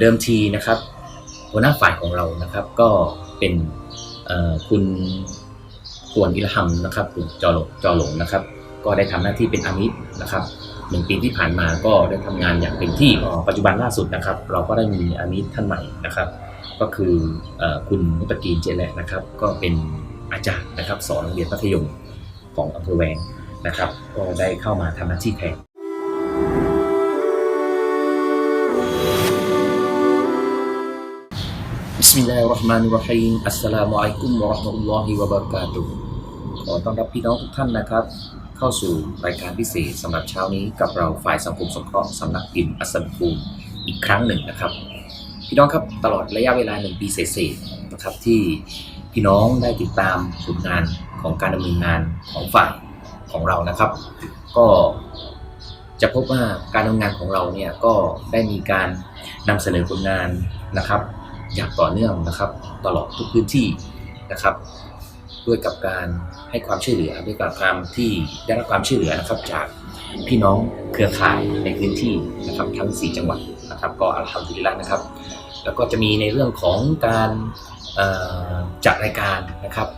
เดิมทีนะครับหัวหน้าฝ่ายของเรานะครับ ก็เป็นคุณกวนอิลฮัมนะครับคุณจอหลงจอหลงนะครับ ก็ได้ทำหน้าที่เป็นอามิตรนะครับหนึ่งปีที่ผ่านมาก็ได้ทำงานอย่างเต็มที่ปัจจุบันล่าสุดนะครับ เราก็ได้มีอามิตรท่านใหม่นะครับ ก็คืออคุณมุตะกีนเจแลนะครับ ก็เป็นอาจารย์นะครับ สอนโรงเรียนมัธยมของอำเภอแวงนะครับ ก็ได้เข้ามาทำหน้าที่แทน บิสมิลลาฮิรราะห์มานิรราะฮีมอัสสลามุอะลัยกุมวะเราะห์มะตุลลอฮิวะบะเราะกาตุฮ์ขอต้อนรับพี่น้องทุกท่านนะครับ เข้าสู่รายการพิเศษสำหรับเช้านี้กับเราฝ่ายสังคมสงเคราะห์สำนักพิมพ์อัสสัมภูมิอีกครั้งหนึ่งนะครับ พี่น้องครับตลอดระยะเวลาหนึ่งปีเศษนะครับที่พี่น้องได้ติดตามผลงานของการดำเนินงานของฝ่ายของเรานะครับ ก็จะพบว่าการดำเนินงานของเราเนี่ยก็ได้มีการนำเสนอผลงานนะครับ อย่างต่อเนื่องนะครับ ตลอดทุกพื้นที่นะครับ ด้วยกับการให้ความช่วยเหลือด้วยกับการที่ได้รับความช่วยเหลือนะครับจากพี่น้องเครือข่ายในพื้นที่นะครับทั้ง 4 จังหวัดนะครับ ก็อัลฮัมดุลิลละนะครับ แล้วก็จะมีในเรื่องของการจัดรายการนะครับ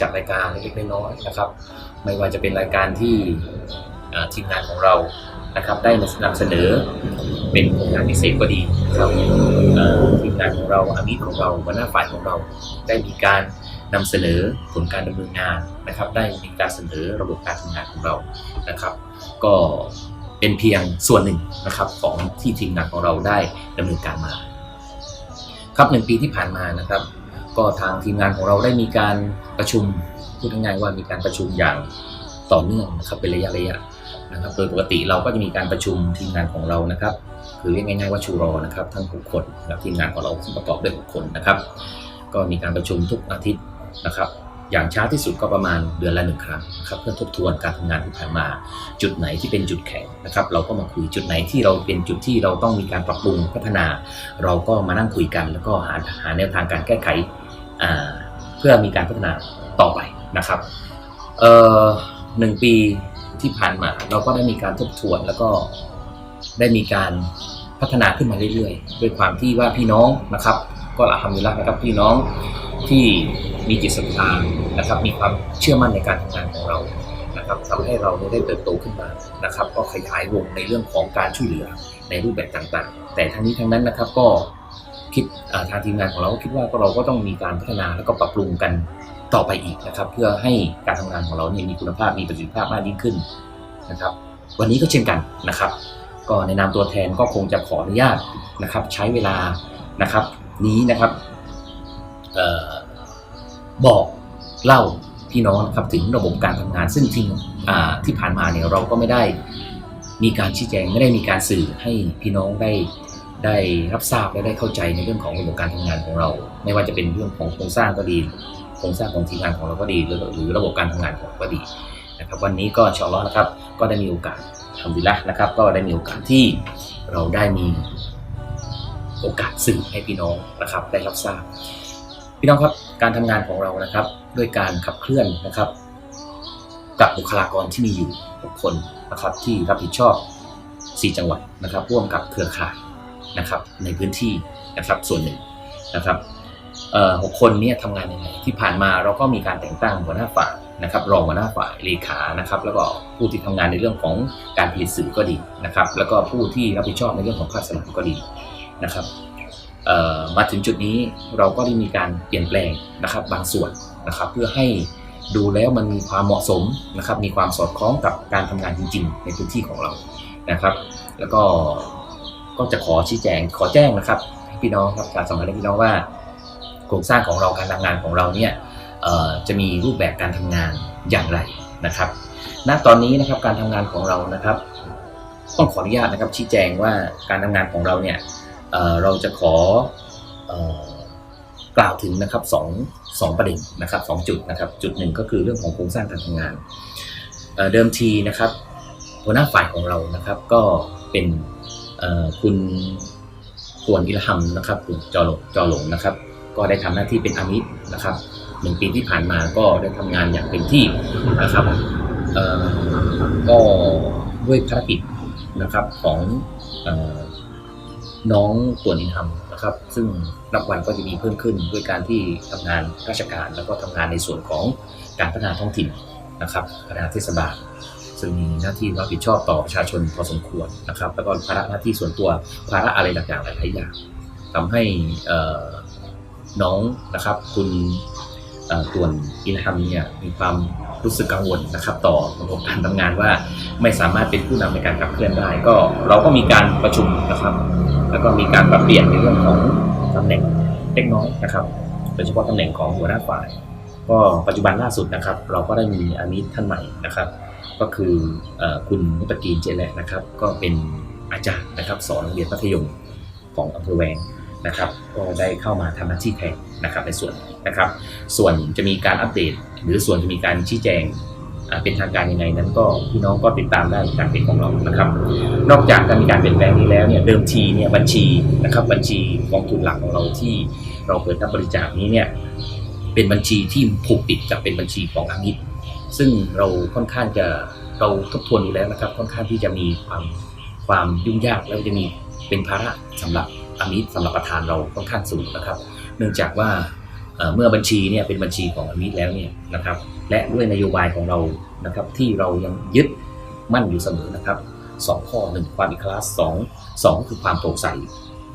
จัดรายการเล็กๆน้อยๆนะครับ ไม่ว่าจะเป็นรายการที่ทีมงานของเรา นะครับ ได้นำเสนอ เป็นผลงานพิเศษก็ดีครับทีมงานของเราอามิตของเราหัวหน้าฝ่ายของเรา ได้มีการนำเสนอผลการดำเนินงานนะครับ ได้มีการเสนอระบบการทำงานของเรานะครับ ก็เป็นเพียงส่วนหนึ่งนะครับของที่ทีมงานของเราได้ดำเนินการมา ครับหนึ่งปีที่ผ่านมานะครับ ก็ทางทีมงานของเราได้มีการประชุมพูดง่ายๆว่ามีการประชุมอย่างต่อเนื่องนะครับเป็นระยะระยะ นะครับโดยปกติเราก็จะมีการประชุมทีมงานของเรานะครับคือเรียกง่ายๆว่าชูรอนะครับทั้งหกคนนะครับทีมงานของเราประกอบด้วยหกคนนะครับ ก็มีการประชุมทุกอาทิตย์นะครับ อย่างช้าที่สุดก็ประมาณเดือนละหนึ่งครั้งนะครับเพื่อทบทวนการทำงานที่ผ่านมา จุดไหนที่เป็นจุดแข็งนะครับ เราก็มาคุยจุดไหนที่เราเป็นจุดที่เราต้องมีการปรับปรุงพัฒนา เราก็มานั่งคุยกัน แล้วก็หาหาแนวทางการแก้ไขเพื่อมีการพัฒนาต่อไปนะครับหนึ่งปี ที่ผ่านมา เราก็ได้มีการทบทวนแล้วก็ได้มีการพัฒนาขึ้นมาเรื่อยๆ ด้วยความที่ว่าพี่น้องนะครับ ก็ละทำอยู่แล้วนะครับพี่น้องที่มีจิตศรัทธานะครับ มีความเชื่อมั่นในการทำงานของเรานะครับทำให้เราได้เติบโตขึ้นมานะครับ ก็ขยายวงในเรื่องของการช่วยเหลือในรูปแบบต่างๆ แต่ทั้งนี้ทั้งนั้นนะครับก็ คิดทางทีมงานของเราก็คิดว่าเราก็ต้องมีการพัฒนาแล้วก็ปรับปรุงกันต่อไปอีกนะครับ เพื่อให้การทำงานของเราเนี่ยมีคุณภาพมีประสิทธิภาพมากยิ่งขึ้นนะครับ วันนี้ก็เช่นกันนะครับ ก็ในนามตัวแทนก็คงจะขออนุญาตนะครับ ใช้เวลานะครับ นี้นะครับออบอกเล่าพี่น้องครับถึงระบบการทำงาน ซึ่งที่อ่าที่ผ่านมาเนี่ยเราก็ไม่ได้มีการชี้แจงไม่ได้มีการสื่อให้พี่น้องได้ ได้รับทราบและได้เข้าใจในเรื่องของระบบการทำงานของเรา ไม่ว่าจะเป็นเรื่องของโครงสร้างก็ดีโครงสร้างของทีมงานของเราก็ดี หรือระบบการทำงานของเราก็ดีนะครับวันนี้ก็ชอลลอฮ์นะครับก็ได้มีโอกาสทำดีละนะครับ ก็ได้มีโอกาสที่เราได้มีโอกาสสื่อให้พี่น้องนะครับได้รับทราบ พี่น้องครับการทำงานของเรานะครับ ด้วยการขับเคลื่อนนะครับ กับบุคลากรที่มีอยู่6คนนะครับที่รับผิดชอบ 4 จังหวัดนะครับ ร่วมกับเครือข่าย นะครับในพื้นที่นะครับส่วนหนึ่งนะครับหกคนนี้ทำงานยังไงที่ผ่านมาเราก็มีการแต่งตั้งหัวหน้าฝ่ายนะครับรองหัวหน้าฝ่ายเลขานะครับ แล้วก็ผู้ที่ทำงานในเรื่องของการผลิตสื่อก็ดีนะครับ แล้วก็ผู้ที่รับผิดชอบในเรื่องของภาคสนามก็ดีนะครับมาถึงจุดนี้เราก็ได้มีการเปลี่ยนแปลงนะครับบางส่วนนะครับ เพื่อให้ดูแล้วมันมีความเหมาะสมนะครับ มีความสอดคล้องกับการทำงานจริง ๆ ในพื้นที่ของเรานะครับ แล้วก็ ก็จะขอชี้แจงขอแจ้งนะครับให้พี่น้องครับการสำคัญให้พี่น้องว่าโครงสร้างของเราการทำงานของเราเนี่ยจะมีรูปแบบการทำงานอย่างไรนะครับ ณตอนนี้นะครับการทำงานของเรานะครับ ต้องขออนุญาตนะครับชี้แจงว่าการทำงานของเราเนี่ยเเราจะขออกล่าวถึงนะครับสองสองประเด็นนะครับสองจุดนะครับ จุดหนึ่งก็คือเรื่องของโครงสร้างการทำงานเเดิมทีนะครับหัวหน้าฝ่ายของเรานะครับก็เป็น คุณกวนอิลฮัมนะครับคุณจอหลงจอหลงนะครับ ก็ได้ทำหน้าที่เป็นอามิตรนะครับหนึ่งปีที่ผ่านมาก็ได้ทำงานอย่างเต็มที่นะครับก็ด้วยภารกิจนะครับของอน้องตัวนี้ทำนะครับ ซึ่งนับวันก็จะมีเพิ่มขึ้นด้วยการที่ทำงานราชการแล้วก็ทำงานในส่วนของการพัฒนาท้องถิ่นนะครับพัฒนาเทศบาล ซึ่งมีหน้าที่รับผิดชอบต่อประชาชนพอสมควรนะครับ แล้วก็ภาระหน้าที่ส่วนตัวภาระอะไรต่างๆหลายๆอย่างทำให้น้องนะครับคุณต่วนอินทัมเนี่ยมีความรู้สึกกังวลนะครับ ต่อระบบการทำงานว่าไม่สามารถเป็นผู้นำในการขับเคลื่อนได้ ก็เราก็มีการประชุมนะครับ แล้วก็มีการปรับเปลี่ยนในเรื่องของตำแหน่งเล็กน้อยนะครับโดยเฉพาะตำแหน่งของหัวหน้าฝ่าย ก็ปัจจุบันล่าสุดนะครับ เราก็ได้มีอามิตท่านใหม่นะครับ ก็คืออคุณมุตกีนเจแลนะครับ ก็เป็นอาจารย์นะครับสอนโรงเรียนมัธยมของอำเภอแวงนะครับ ก็ได้เข้ามาทำหน้าที่แทนนะครับในส่วนนี้นะครับ ส่วนจะมีการอัปเดต หรือส่วนจะมีการชี้แจงเป็นทางการยังไงนั้นก็พี่น้องก็ติดตามได้จากเพจของเรานะครับ นอกจากการมีการเปลี่ยนแปลงนี้แล้วเนี่ยเดิมทีเนี่ยบัญชีนะครับบัญชีกองทุนหลักของเราที่เราเปิดรับบริจาคนี้เนี่ยเป็นบัญชีที่ผูกติดกับเป็นบัญชีของอามิต ซึ่งเราค่อนข้างจะเราทบทวนดูแล้วนะครับ ค่อนข้างที่จะมีความความยุ่งยากแล้วจะมีเป็นภาระสำหรับอมิตสำหรับประธานเราค่อนข้างสูงนะครับ เนื่องจากว่าเมื่อบัญชีเนี่ยเป็นบัญชีของอมิตแล้วเนี่ยนะครับ และด้วยนโยบายของเรานะครับที่เรายังยึดมั่นอยู่เสมอนะครับสองข้อหนึ่งความอิคลาสสองสองคือความโปร่งใส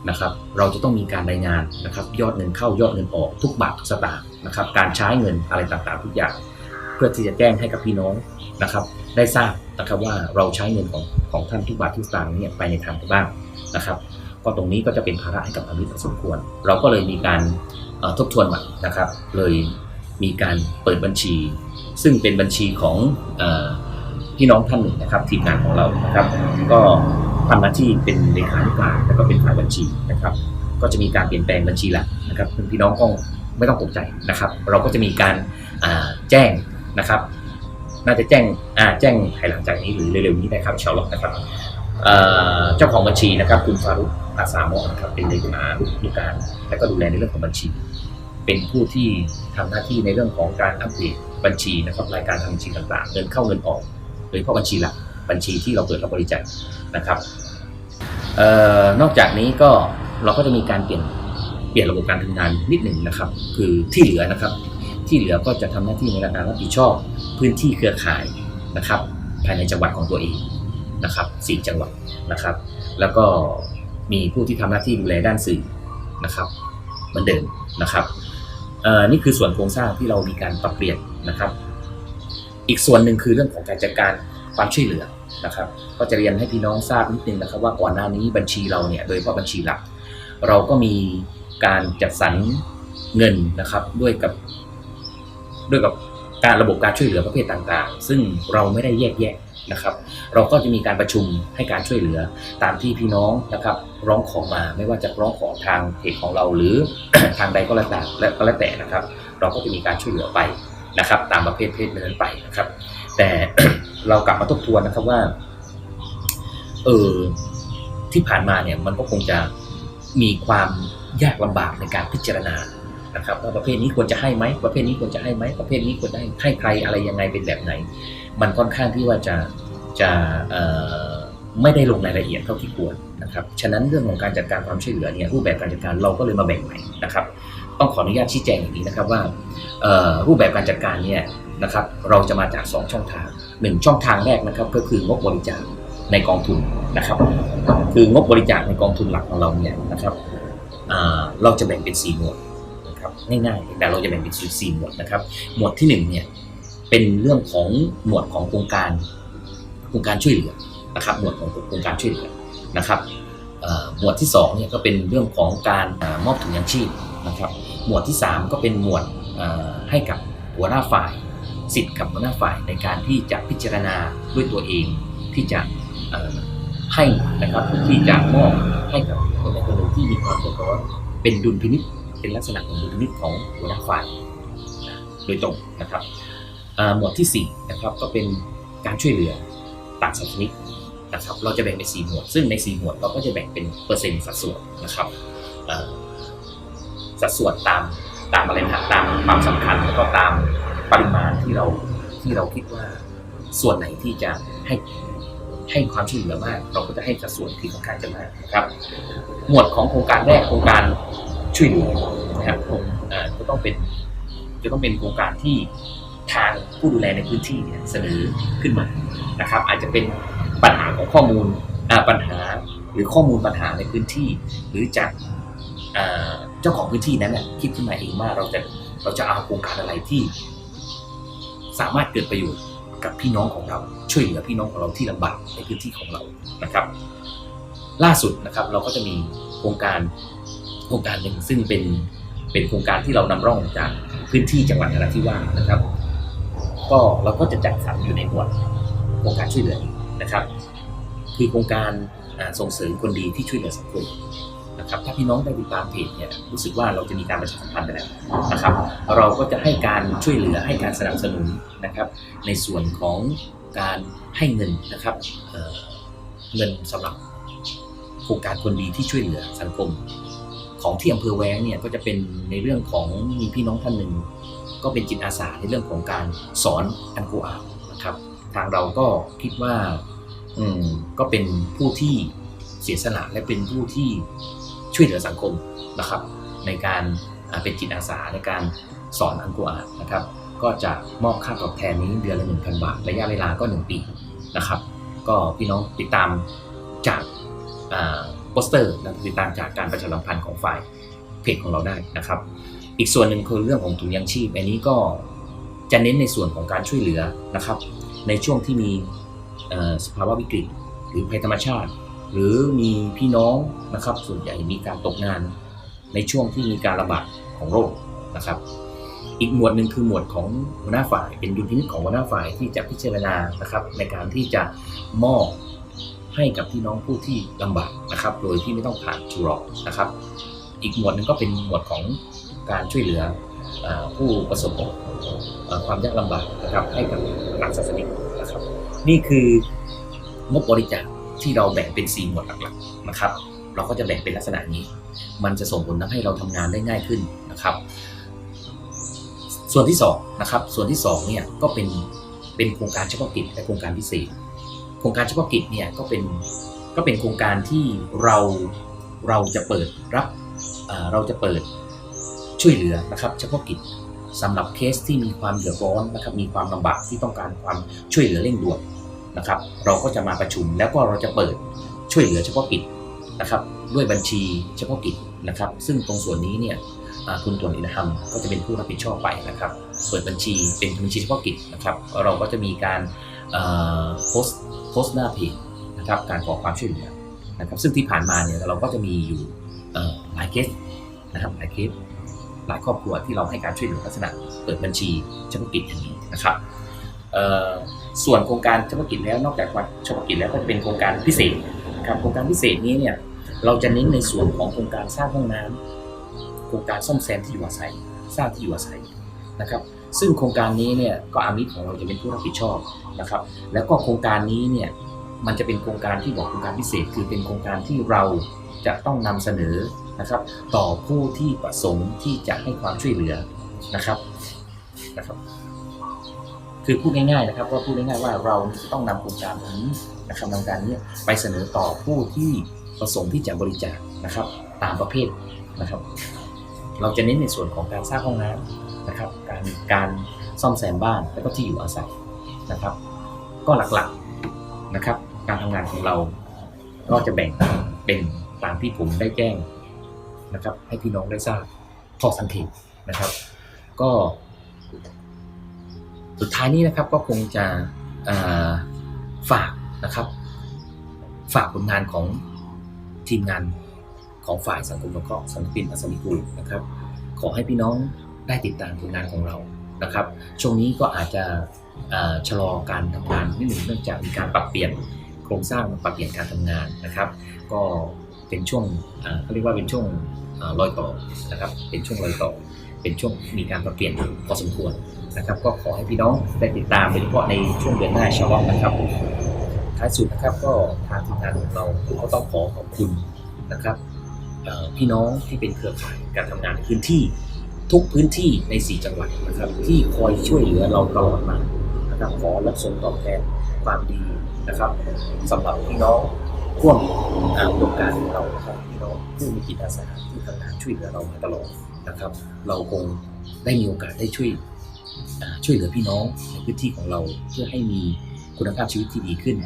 นะครับ เราจะต้องมีการรายงานนะครับ ยอดเงินเข้ายอดเงินออกทุกบาททุกสตางค์นะครับ การใช้เงินอะไรต่างๆ ทุกอย่าง เพื่อที่จะแจ้งให้กับพี่น้องนะครับ ได้ทราบนะครับว่าเราใช้เงินของของท่านทุกบาททุกสตางค์เนี่ยไปในทางใดบ้างนะครับก็ตรงนี้ก็จะเป็นภาระให้กับอามิตพอสมควร เราก็เลยมีการทบทวนใหม่นะครับ เลยมีการเปิดบัญชี ซึ่งเป็นบัญชีของอพี่น้องท่านหนึ่งนะครับ ทีมงานของเรานะครับ ก็ทำหน้าที่เป็นเลขาธิการแล้วก็เป็นฝ่ายบัญชีนะครับ ก็จะมีการเปลี่ยนแปลงบัญชีหลักนะครับพี่น้องก็ไม่ต้องตกใจนะครับ เราก็จะมีการแจ้ง นะครับ น่าจะแจ้งอ่าแจ้งภายหลังจากนี้หรือเร็วๆนี้นะครับชาวล็อกนะครับเจ้าของบัญชีนะครับ คุณฟารุกอาสามอนะครับเป็นเลขานุการ และก็ดูแลในเรื่องของบัญชี เป็นผู้ที่ทำหน้าที่ในเรื่องของการอัปเดตบัญชีนะครับรายการทางบัญชีต่างๆเงินเข้าเงินออกโดยเฉพาะบัญชีหลักบัญชีที่เราเปิดรับบริจาคนะครับออนอกจากนี้ก็เราก็จะมีการเปลี่ยนเปลี่ยนระบบการทำงานนิดหนึ่งนะครับ คือที่เหลือนะครับ ที่เหลือก็จะทำหน้าที่ในการรับผิดชอบพื้นที่เครือข่ายนะครับ ภายในจังหวัดของตัวเองนะครับสี่จังหวัดนะครับ แล้วก็มีผู้ที่ทำหน้าที่ดูแลด้านสื่อนะครับเหมือนเดิมนะครับนี่คือส่วนโครงสร้างที่เรามีการปรับเปลี่ยนนะครับ อีกส่วนหนึ่งคือเรื่องของการจัดการความช่วยเหลือนะครับ ก็จะเรียนให้พี่น้องทราบนิดนึงนะครับ ว่าก่อนหน้านี้บัญชีเราเนี่ยโดยเฉพาะบัญชีหลัก เราก็มีการจัดสรรเงินนะครับด้วยกับ ด้วยกับการระบบการช่วยเหลือประเภทต่างๆ ซึ่งเราไม่ได้แยกแยะนะครับ เราก็จะมีการประชุมให้การช่วยเหลือตามที่พี่น้องนะครับร้องขอมาไม่ว่าจะร้องขอทางเพจของเราหรือทางใดก็แล้วแต่และก็แล้วแต่นะครับ เราก็จะมีการช่วยเหลือไปนะครับ ตามประเภทเพศนั้นไปนะครับ แต่เรากลับมาทบทวนนะครับว่าเออที่ผ่านมาเนี่ยมันก็คงจะมีความยากลำบากในการพิจารณา นะครับว่าประเภทนี้ควรจะให้ไหมประเภทนี้ควรจะให้ไหมประเภทนี้ควรจะให้ให้ใครอะไรยังไงเป็นแบบไหน มันค่อนข้างที่ว่าจะจะไม่ได้ลงรายละเอียดเท่าที่ควรนะครับฉะนั้นเรื่องของการจัดการความช่วยเหลือเนี่ยรูปแบบการจัดการเราก็เลยมาแบ่งใหม่นะครับ ต้องขออนุญาตชี้แจงอย่างนี้นะครับว่ารูปแบบการจัดการเนี่ยนะครับเราจะมาจาก 2 ช่องทางหนึ่งช่องทางแรกนะครับก็คืองบบริจาคในกองทุนนะครับคืองบบริจาคในกองทุนหลักของเราเนี่ยนะครับเราจะแบ่งเป็น 4 หมวด ง่ายๆแต่เราจะแบ่งเป็น4หมวดนะครับ หมวดที่1เนี่ยเป็นเรื่องของหมวดของโครงการโครงการช่วยเหลือนะครับ หมวดของโครงการช่วยเหลือนะครับหมวดที่2เนี่ยก็เป็นเรื่องของการมอบถุงยางชีพนะครับ หมวดที่ 3 ก็เป็นหมวดให้กับหัวหน้าฝ่าย สิทธิ์กับหัวหน้าฝ่ายในการที่จะพิจารณาด้วยตัวเองที่จะให้นะครับที่จะมอบให้กับคนใดคนหนึ่งที่มีความเดือดร้อนเป็นดุลพินิจ เป็นลักษณะของดุลพินิของหัวหน้าฝ่ายโดยตรงนะครับหมวดที่4นะครับก็เป็นการช่วยเหลือต่างศานิกนะครับเราจะแบ่งเป็น4หมวด ซึ่งใน 4 หมวดเราก็จะแบ่งเป็นเปอร์เซ็นต์สัดส่วนนะครับสัดส่วนตามตามอะไรนะตามความสำคัญแล้วก็ตามปริมาณที่เราที่เราคิดว่าส่วนไหนที่จะให้ให้ให้ความช่วยเหลือมาก เราก็จะให้สัดส่วนที่ค่อนข้างจะมากนะครับ หมวดของโครงการแรกโครงการ ช่วยเหลือนะครับผมอ่าก็ต้องเป็นจะต้องเป็นโครงการที่ทางผู้ดูแลในพื้นที่เสนอขึ้นมานะครับ อาจจะเป็นปัญหาของข้อมูลปัญหาหรือข้อมูลปัญหาในพื้นที่ หรือจากเจ้าของพื้นที่นั้นคิดขึ้นมาเองว่าเราจะเราจะเอาโครงการอะไรที่ สามารถเกิดประโยชน์กับพี่น้องของเรา ช่วยเหลือพี่น้องของเราที่ลำบากในพื้นที่ของเรานะครับ ล่าสุดนะครับเราก็จะมีโครงการ โครงการหนึ่งซึ่งเป็นเป็นโครงการที่เรานำร่องจากพื้นที่จังหวัดนราธิวาสนะครับ ก็เราก็จะจัดสรรอยู่ในหมวดโครงการช่วยเหลือนะครับ คือโครงการส่งเสริมคนดีที่ช่วยเหลือสังคมนะครับถ้าพี่น้องได้ติดตามเพจเนี่ยรู้สึกว่าเราจะมีการประชาสัมพันธ์ไปแล้วนะครับ เราก็จะให้การช่วยเหลือให้การสนับสนุนนะครับ ในส่วนของการให้เงินนะครับเเงินสำหรับโครงการคนดีที่ช่วยเหลือสังคม ของที่อำเภอแว้งเนี่ยก็จะเป็นในเรื่องของมีพี่น้องท่านหนึ่ง ก็เป็นจิตอาสาในเรื่องของการสอนอันกุรอานนะครับ ทางเราก็คิดว่าอืมก็เป็นผู้ที่เสียสละและเป็นผู้ที่ช่วยเหลือสังคมนะครับ ในการเป็นจิตอาสาในการสอนอันกุรอานนะครับ ก็จะมอบค่าตอบแทนนี้เดือนละ1,000บาทระยะเวลาก็1ปีนะครับ ก็พี่น้องติดตามจากอ่า ปสเตอร์และติดตามจากการประชาสัมพันธ์ของฝ่ายเพจของเราได้นะครับ อีกส่วนหนึ่งคือเรื่องของถุงยังชีพ อันนี้ก็จะเน้นในส่วนของการช่วยเหลือนะครับ ในช่วงที่มีสภาวะวิกฤต หรือภัยธรรมชาติ หรือมีพี่น้องนะครับ ส่วนใหญ่มีการตกงาน ในช่วงที่มีการระบาดของโรคนะครับ อีกหมวดหนึ่งคือหมวดของหัวหน้าฝ่าย เป็นดุลพินิจของหัวหน้าฝ่ายที่จะพิจารณานะครับ ในการที่จะมอบ ให้กับพี่น้องผู้ที่ลำบากนะครับ โดยที่ไม่ต้องผ่านจูรอกนะครับ อีกหมวดหนึ่งก็เป็นหมวดของการช่วยเหลืออผู้ประสบความยากลำบากนะครับ ให้กับหลักศาสนิกนะครับ นี่คืองบบริจาคที่เราแบ่งเป็น 4 หมวดหลักๆนะครับ เราก็จะแบ่งเป็นลักษณะนี้ มันจะส่งผลทำให้เราทำงานได้ง่ายขึ้นนะครับ ส่วนที่2นะครับ ส่วนที่2เนี่ยก็เป็นเป็นโครงการเฉพาะกิจและโครงการพิเศษ โครงการเฉพาะกิจเนี่ยก็เป็นก็เป็นโครงการที่เราเราจะเปิดรับเราจะเปิดช่วยเหลือนะครับ เฉพาะกิจสำหรับเคสที่มีความเดือดร้อนนะครับมีความลำบากที่ต้องการความช่วยเหลือเร่งด่วนนะครับ เราก็จะมาประชุมแล้วก็เราจะเปิดช่วยเหลือเฉพาะกิจนะครับ ด้วยบัญชีเฉพาะกิจนะครับ ซึ่งตรงส่วนนี้เนี่ยคุณตวนอินธรรมก็จะเป็นผู้รับผิดชอบไปนะครับ เปิดบัญชีเป็นบัญชีเฉพาะกิจนะครับ เราก็จะมีการ โพสต์โพสหน้าเพจนะครับการขอความช่วยเหลือนะครับซึ่งที่ผ่านมาเนี่ยเราก็จะมีอยู่หลายเคสนะครับหลายเคสหลายครอบครัวที่เราให้การช่วยเหลือลักษณะเปิดบัญชีเฉพาะกิจอย่างนี้นะครับส่วนโครงการเฉพาะกิจแล้วนอกจากเฉพาะกิจแล้วก็จะเป็นโครงการพิเศษนะครับโครงการพิเศษนี้เนี่ยเราจะเน้นในส่วนของโครงการสร้างห้องน้ำโครงการซ่อมแซมที่อยู่อาศัยสร้างที่อยู่อาศัยนะครับ ซึ่งโครงการนี้เนี่ยก็อามิตของเราจะเป็นผู้รับผิดชอบนะครับ แล้วก็โครงการนี้เนี่ยมันจะเป็นโครงการที่บอกโครงการพิเศษ คือเป็นโครงการที่เราจะต้องนำเสนอนะครับ ต่อผู้ที่ประสงค์ที่จะให้ความช่วยเหลือนะครับนะครับคือพูดง่ายๆนะครับว่าพูดง่ายๆว่าเราจะต้องนำโครงการนี้นะครับโครงการนี้ไปเสนอต่อผู้ที่ประสงค์ที่จะบริจาคนะครับ ตามประเภทนะครับ เราจะเน้นในส่วนของการสร้างห้องน้ำนะครับ การการซ่อมแซมบ้านแล้วก็ที่อยู่อาศัยนะครับ ก็หลักๆนะครับ การทำงานของเราก็จะแบ่งเป็นตามที่ผมได้แจ้งนะครับ ให้พี่น้องได้ทราบข้อสังเกตนะครับ ก็ สุดท้ายนี้นะครับก็คงจะฝากนะครับ ฝากผลงานของทีมงานของฝ่ายสังคมสงเคราะห์สันติปินอัศวิกูลนะครับ ขอให้พี่น้อง ได้ติดตามผลงานของเรานะครับ ช่วงนี้ก็อาจจะชะลอการทำงานนิดหนึ่งเนื่องจากมีการปรับเปลี่ยนโครงสร้างปรับเปลี่ยนการทำงานนะครับ ก็เป็นช่วงเขาเรียกว่าเป็นช่วงรอยต่อนะครับ เป็นช่วงรอยต่อ เป็นช่วงมีการปรับเปลี่ยนพอสมควรนะครับ ก็ขอให้พี่น้องได้ติดตามโดยเฉพาะในช่วงเดือนหน้าชาวบ้านนะครับท้ายสุดนะครับก็ทางทีมงานของเราก็ต้องขอขอบคุณนะครับพี่น้องที่เป็นเครือข่ายการทำงานในพื้นที่ ทุกพื้นที่ใน 4 จังหวัดนะครับที่คอยช่วยเหลือเราตลอดมานะครับขอรับส่งตอบแทนความดีนะครับสำหรับพี่น้องร่วมอ่าอุดมการของเราครับพี่น้องผู้มีจิตอาสาที่ทำงานช่วยเหลือเรามาตลอดนะครับ เราคงได้มีโอกาสได้ช่วยช่วยเหลือพี่น้องในพื้นที่ของเราเพื่อให้มีคุณภาพชีวิตที่ดีขึ้น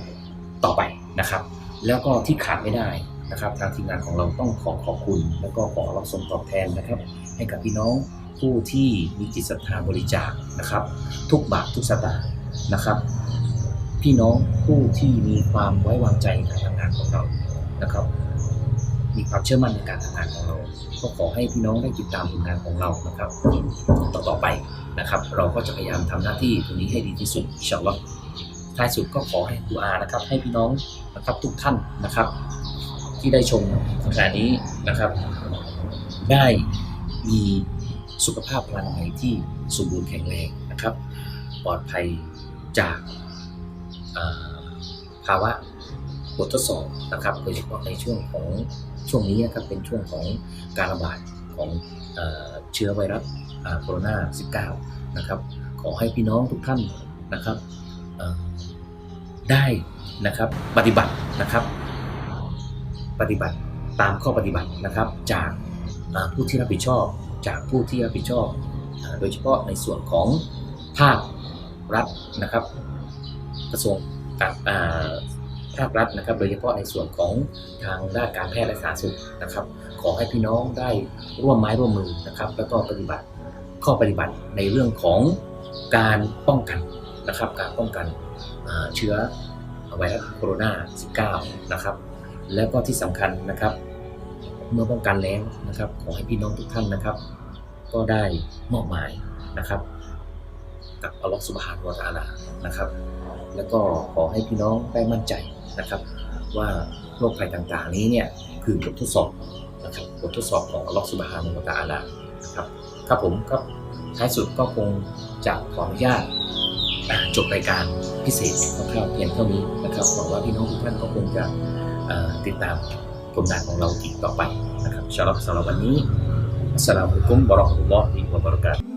ต่อไปนะครับ แล้วก็ที่ขาดไม่ได้นะครับ ทางทีมงานของเราต้องขอขอบคุณ แล้วก็ขอรับส่งตอบแทนนะครับ ให้กับพี่น้องผู้ที่มีจิตศรัทธาบริจาคนะครับ ทุกบาททุกสตางค์นะครับ พี่น้องผู้ที่มีความไว้วางใจในการทำงานของเรานะครับ มีความเชื่อมั่นในการทำงานของเรา ก็ขอให้พี่น้องได้ติดตามผลงานของเรานะครับ ต่อตอไปนะครับ เราก็จะพยายามทำหน้าที่ตรงนี้ให้ดีที่สุดอินชาอัลลอฮ์ท้ายสุดก็ขอให้ดูอานะครับ ให้พี่น้องนะครับทุกท่านนะครับ ที่ได้ชมขณะนี้นะครับ ได้ มีสุขภาพพลานามัยที่สมบูรณ์แข็งแรงนะครับ ปลอดภัยจากาภาวะบททดสอบนะครับโดยเฉพาะในช่วงของช่วงนี้นะครับเป็นช่วงของการระบาดของเอเชื้อไวรัสโคโรนา19นะครับ ขอให้พี่น้องทุกท่านนะครับได้นะครับปฏิบัตินะครับ ปฏิบัติตามข้อปฏิบัตินะครับจาก ผู้ที่รับผิดชอบจากผู้ที่รับผิดชอบ โดยเฉพาะในส่วนของภาครัฐนะครับกระทรวงการอ่าภาครัฐนะครับ โดยเฉพาะในส่วนของทางด้านการแพทย์และสาธารณสุขนะครับ ขอให้พี่น้องได้ร่วมไม้ร่วมมือนะครับ แล้วก็ปฏิบัติข้อปฏิบัติในเรื่องของการป้องกันนะครับ การป้องกันเชื้อไวรัสโคโรนา 19 นะครับ แล้วก็ที่สำคัญนะครับ เมื่อป้องกันแล้วนะครับ ขอให้พี่น้องทุกท่านนะครับ ก็ได้มอบหมายนะครับ กับอัลลอฮฺสุบฮานวะตะอาลานะครับ แล้วก็ขอให้พี่น้องได้มั่นใจนะครับ ว่าโรคภัยต่างๆ นี้เนี่ยคือบททดสอบนะครับบททดสอบของอัลลอฮฺสุบฮานวะตะอาลานะครับครับผมก็ท้ายสุดก็คงจะขออนุญาตจบรายการพิเศษของข้าวเพียงเท่านี้นะครับหวังว่าพี่น้องทุกท่านก็คงจะติดตาม ผลงานของเราอีกต่อไปนะครับสำหรับสำหรับวันนี้อัสสลามุอะลัยกุมวะเราะห์มะตุลลอฮิวะบะเราะกาตุฮ์